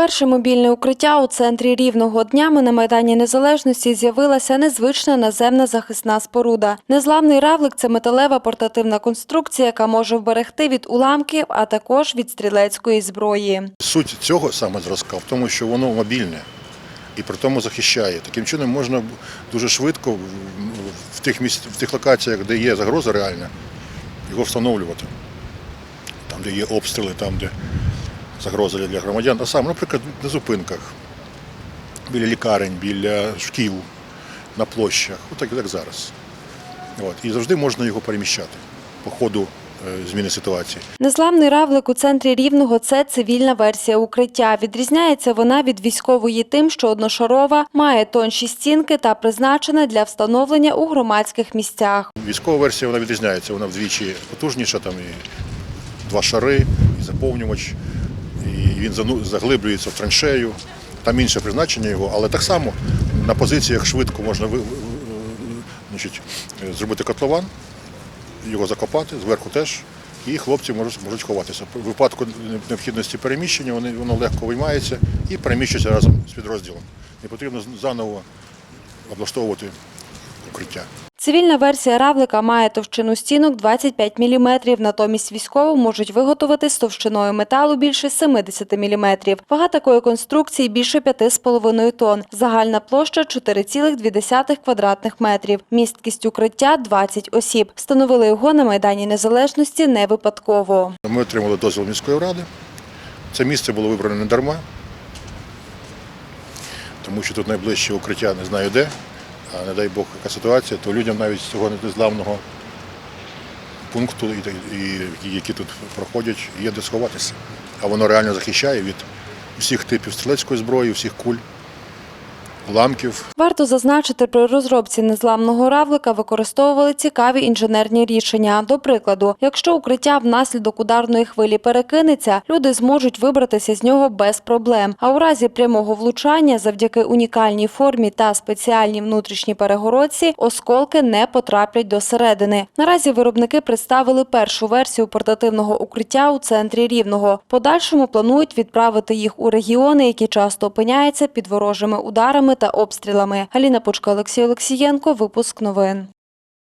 Перше мобільне укриття у центрі рівного днями на Майдані Незалежності з'явилася незвична наземна захисна споруда. Незламний равлик це металева портативна конструкція, яка може вберегти від уламків, а також від стрілецької зброї. Суть цього саме зразка в тому, що воно мобільне і при тому захищає. Таким чином можна дуже швидко в- тих місць, в тих локаціях, де є загроза реальна, його встановлювати. Там, де є обстріли, там, де загроза для громадян. А саме, наприклад, на зупинках, біля лікарень, біля шкіл, на площах, отак як зараз. От. І завжди можна його переміщати по ходу е, зміни ситуації. Незламний равлик у центрі рівного це цивільна версія укриття. Відрізняється вона від військової тим, що одношарова, має тонші стінки та призначена для встановлення у громадських місцях. Військова версія вона відрізняється, вона вдвічі потужніша, там і два шари, і заповнювач, і він заглиблюється в траншею. Там інше призначення його, але так само на позиціях швидко можна значить, зробити котлован, його закопати, зверху теж, і хлопці можуть, можуть ховатися. В випадку необхідності переміщення вони, воно легко виймається і переміщується разом з підрозділом. Не потрібно заново облаштовувати укриття. Цивільна версія равлика має товщину стінок 25 мм, натомість військову можуть виготовити з товщиною металу більше 70 мм. Вага такої конструкції більше 5,5 тонн. Загальна площа 4,2 квадратних метрів. Місткість укриття 20 осіб. Встановили його на Майдані Незалежності не випадково. Ми отримали дозвіл міської ради. Це місце було вибрано не дарма, тому що тут найближче укриття не знаю де, а не дай Бог яка ситуація, то людям навіть з цього незламного пункту, і, і, які тут проходять, є де сховатися. А воно реально захищає від всіх типів стрілецької зброї, всіх куль, уламків. Варто зазначити, при розробці незламного равлика використовували цікаві інженерні рішення. До прикладу, якщо укриття внаслідок ударної хвилі перекинеться, люди зможуть вибратися з нього без проблем. А у разі прямого влучання, завдяки унікальній формі та спеціальній внутрішній перегородці, осколки не потраплять до середини. Наразі виробники представили першу версію портативного укриття у центрі Рівного. Подальшому планують відправити їх у регіони, які часто опиняються під ворожими ударами та обстрілами. Аліна Пучка, Олексій Олексієнко. Випуск новин.